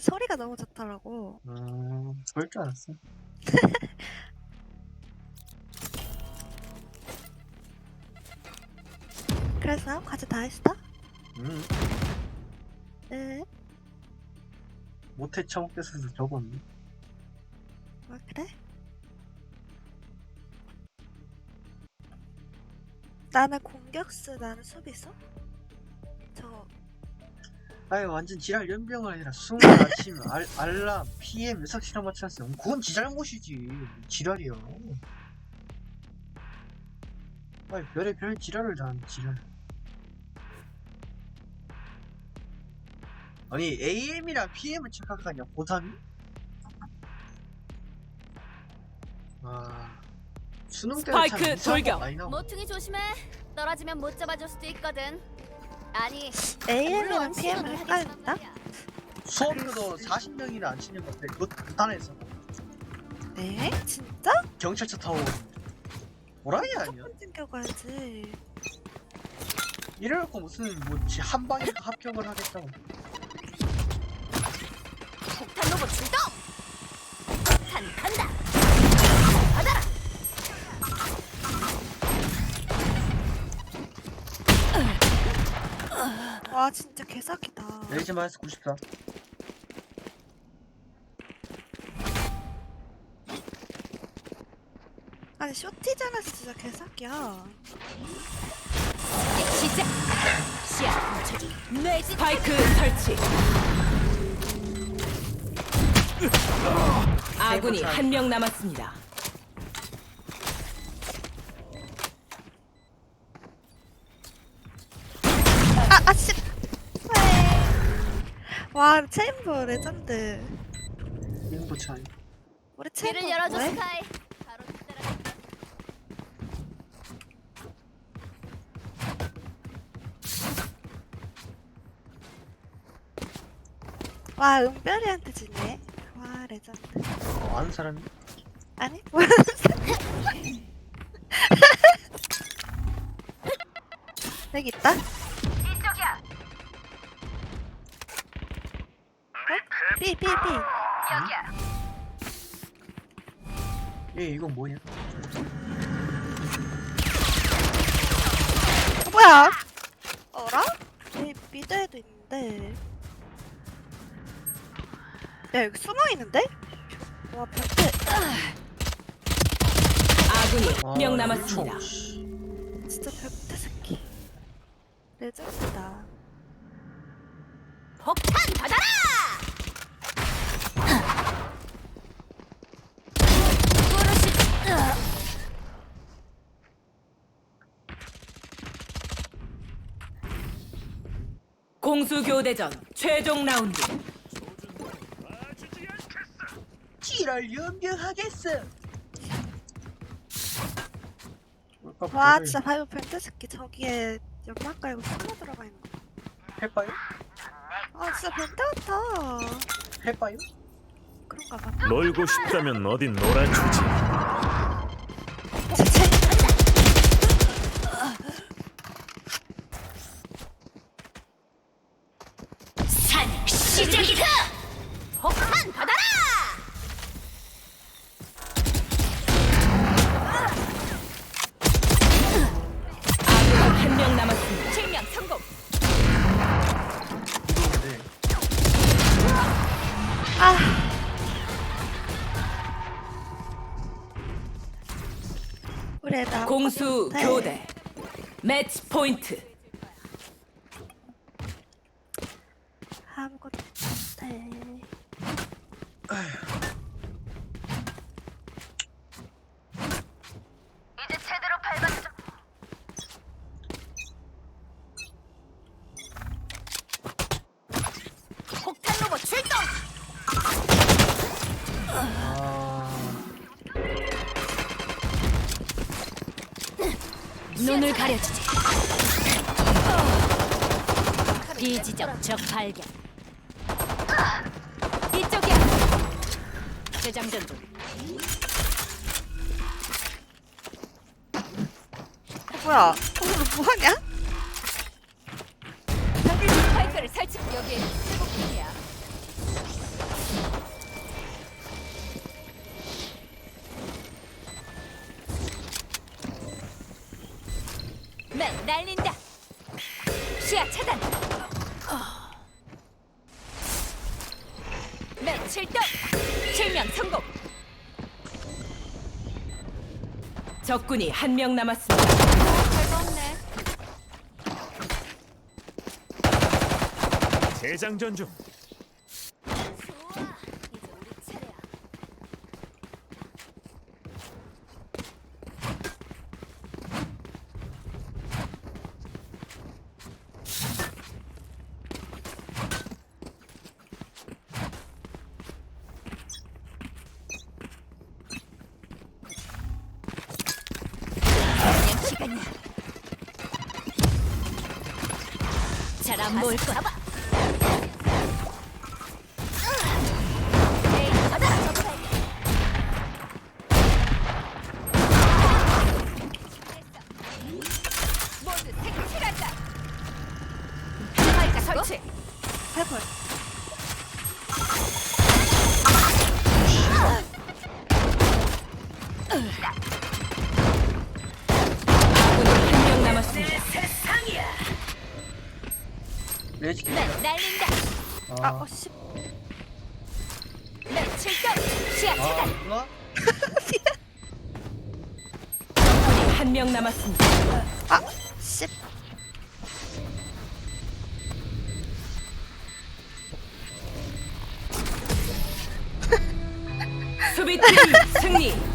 소리가 너무 좋더라고. 음, 그럴 줄 알았어. 그래서 과제 다 했어? 음, 응. 못해 처먹겠어서 적었네. 아 그래? 나는 공격수, 나는 수비수? 저 아유, 완전 지랄 연병을 아니라 수능 아침 알, 알람, PM, 몇석 시간 맞춰놨어. 그건 지 잘못이지. 지랄이야. 아니, 별의 별 지랄을 다 하는 지랄. 아니, AM이랑 PM을 착각하냐, 고3이? 아, 수능 때는 참 스파이크 이상한 거 돌격. 많이 나오고. 모퉁이 조심해. 떨어지면 못 잡아줄 수도 있거든. 아니, AM이랑 물론 PM을 시도는 헷갈린다? 하겠지만 말이야. 수업료도 40명이나 안 치는 건데, 그것 부산에서. 네? 진짜? 경찰차 타고 뭐라이 아니야? 무조건 챙겨가야지. 이래놓고 무슨 뭐지 한 방에 합격을 하겠다고 와 진짜 개사기다. 레이즈 마이너스 94 아니 쇼티전에서 진짜 개사기야. 시작. 시야 멈춰. 뇌지 스파이크 설치. 아군이 한 명 남았습니다. 아 아씨. 와 체인버 레전드. 인도 차이 우리 길을 열어줘 뭐해? 스카이. 바로. 와 은별이한테 지네. 와 레전드. 어, 아는 사람이? 아니 뭐야? 여기 있다. 이쪽이야. B B B. 여기야. 얘 이건 뭐냐? 어, 뭐야? 어라? 이 미드에도 있는데. 야 여기 숨어 있는데? 와 벽에 아군이 아, 한 명 남았습니다. 씨. 진짜 벽대 새끼. 레전드다. 폭탄 받아라. 공수 교대전 최종 라운드. 지랄 연병하겠어 와 진짜 바이오 벽대 새끼 저기에 연막 깔고 숨어 들어가 있는 거. 해봐요? 아 진짜 벽대 같아. 해봐요? 그런가 봐. 놀고 싶다면 어딘 놀아주지. 진짜 시작이다. 폭탄 받아라. 아군이 한명 남았습니다. 실명 성공. 이건데 아. 공수 네. 교대. 매치 포인트. 아무것도 눈을 가려주지. 지점 적 발견. 재장전 중. 뭐야? 어, 거기로 뭐하냐? 방금 스파이크를 설치 여기에 쓸고 뿐이야. 맨 날린다. 시야 차단. 맨 출동. 실명 성공. 적군이 한 명 남았습니다. 별거 없네. 재장전 중. 좋아. 이제 우리 차례야. 그냥 시간이야. 잘안 보일 거야. 해볼. 아 날린다. 아, 아, 어, 씨. 네, 출동. 시야 아, 차단. 적군이 한명 남았습니다. 아, 씨. 수비팀 승리.